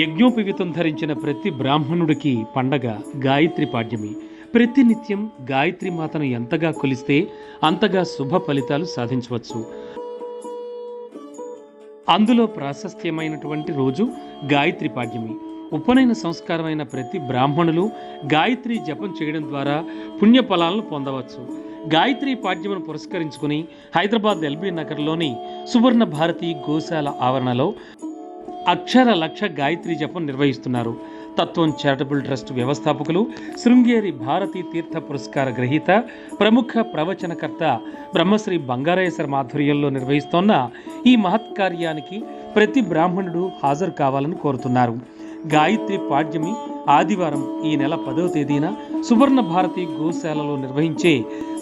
యజ్ఞోపవితం ధరించిన ప్రతి బ్రాహ్మణుడికి పండగ గాయత్రి పాడ్యమి. ప్రతి నిత్యం గాయత్రి మాతను ఎంతగా కొలిస్తే అంతగా శుభ ఫలితాలు సాధించవచ్చు. అందులో ప్రాశస్త్యమైనటువంటి రోజు గాయత్రి పాడ్యమి. ఉపనయన సంస్కారమైన ప్రతి బ్రాహ్మణులు గాయత్రి జపం చేయడం ద్వారా పుణ్యఫలాలను పొందవచ్చు. గాయత్రి పాడ్యమును పురస్కరించుకుని హైదరాబాద్ ఎల్బీ నగర్లోని సువర్ణ భారతి గోశాల ఆవరణలో అక్షర లక్ష గాయత్రి జపం నిర్వహిస్తున్నారు. తత్వం చారిటబుల్ ట్రస్ట్ వ్యవస్థాపకులు శృంగేరి భారతీ తీర్థ పురస్కార గ్రహీత ప్రముఖ ప్రవచనకర్త బ్రహ్మశ్రీ బంగారయ్య మాధుర్యంలో నిర్వహిస్తోన్న ఈ మహత్ కార్యానికి ప్రతి బ్రాహ్మణుడు హాజరు కావాలని కోరుతున్నారు. గాయత్రి పాడ్యమి ఆదివారం ఈ నెల పదవ తేదీన సువర్ణ భారతి గోశాలలో నిర్వహించే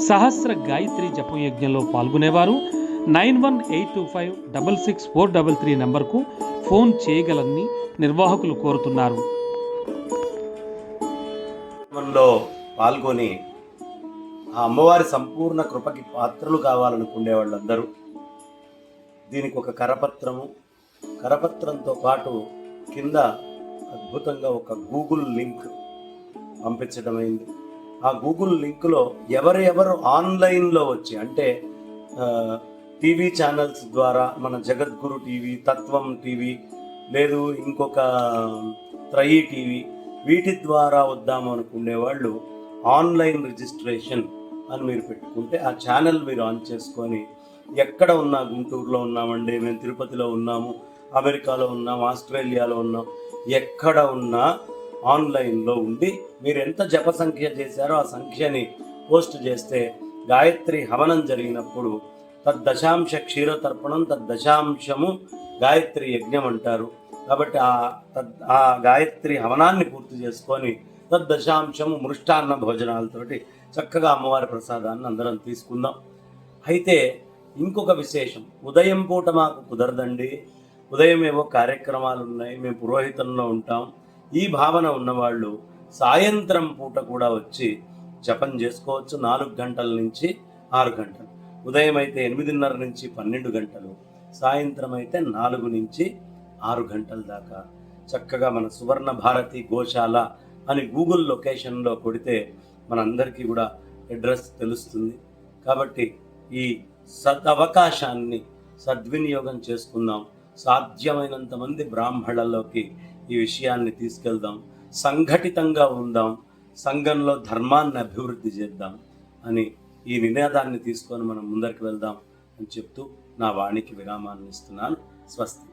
సహస్ర గాయత్రి జపం యజ్ఞంలో పాల్గొనేవారు. Nine one eight two five double six four double three నెంబర్కు ఫోన్ చేయగలని నిర్వాహకులు కోరుతున్నారు. పాల్గొని ఆ అమ్మవారి సంపూర్ణ కృపకి పాత్రలు కావాలనుకునే వాళ్ళందరూ దీనికి ఒక కరపత్రము కరపత్రంతో పాటు కింద అద్భుతంగా ఒక గూగుల్ లింక్ పంపించడం అయింది ఆ గూగుల్ లింక్లో ఎవరెవరు ఆన్లైన్లో వచ్చి అంటే టీవీ ఛానల్స్ ద్వారా మన జగద్గురు టీవీ తత్వం టీవీ లేదు ఇంకొక త్రయీ టీవీ వీటి ద్వారా వద్దాము అనుకునే వాళ్ళు ఆన్లైన్ రిజిస్ట్రేషన్ అని మీరు పెట్టుకుంటే ఆ ఛానల్ మీరు ఆన్ చేసుకొని ఎక్కడ ఉన్నా గుంటూరులో ఉన్నామండి మేము తిరుపతిలో ఉన్నాము అమెరికాలో ఉన్నాం ఆస్ట్రేలియాలో ఉన్నాం ఎక్కడ ఉన్నా ఆన్లైన్లో ఉండి మీరు ఎంత జప సంఖ్య చేశారో ఆ సంఖ్యని పోస్ట్ చేస్తే గాయత్రి హవనం జరిగినప్పుడు తద్దశాంశ క్షీరతర్పణం తద్దశాంశము గాయత్రి యజ్ఞం అంటారు. కాబట్టి ఆ తద్ ఆ గాయత్రి హవనాన్ని పూర్తి చేసుకొని తద్దశాంశము మృష్టాన్న భోజనాలతోటి చక్కగా అమ్మవారి ప్రసాదాన్ని అందరం తీసుకుందాం. అయితే ఇంకొక విశేషం. ఉదయం పూట మాకు కుదరదండి. ఉదయం ఏవో కార్యక్రమాలు ఉన్నాయి మేము పురోహితంలో ఉంటాం. ఈ భావన ఉన్నవాళ్ళు సాయంత్రం పూట కూడా వచ్చి జపం చేసుకోవచ్చు. నాలుగు గంటల నుంచి ఆరు గంటలు. ఉదయం అయితే ఎనిమిదిన్నర నుంచి పన్నెండు గంటలు సాయంత్రం అయితే నాలుగు నుంచి ఆరు గంటల దాకా. చక్కగా మన సువర్ణ భారతి గోశాల అని గూగుల్ లొకేషన్లో కొడితే మనందరికీ కూడా అడ్రస్ తెలుస్తుంది. కాబట్టి ఈ సదవకాశాన్ని సద్వినియోగం చేసుకుందాం. సాధ్యమైనంత మంది బ్రాహ్మణులలోకి ఈ విషయాన్ని తీసుకెళ్దాం. సంఘటితంగా ఉందాం. సంఘంలో ధర్మాన్ని అభివృద్ధి చేద్దాం అని ఈ నినాదాన్ని తీసుకొని మనం ముందరికి వెళ్దాం అని చెప్తూ నా వాణికి విరామాన్ని ఇస్తున్నాను. స్వస్తి.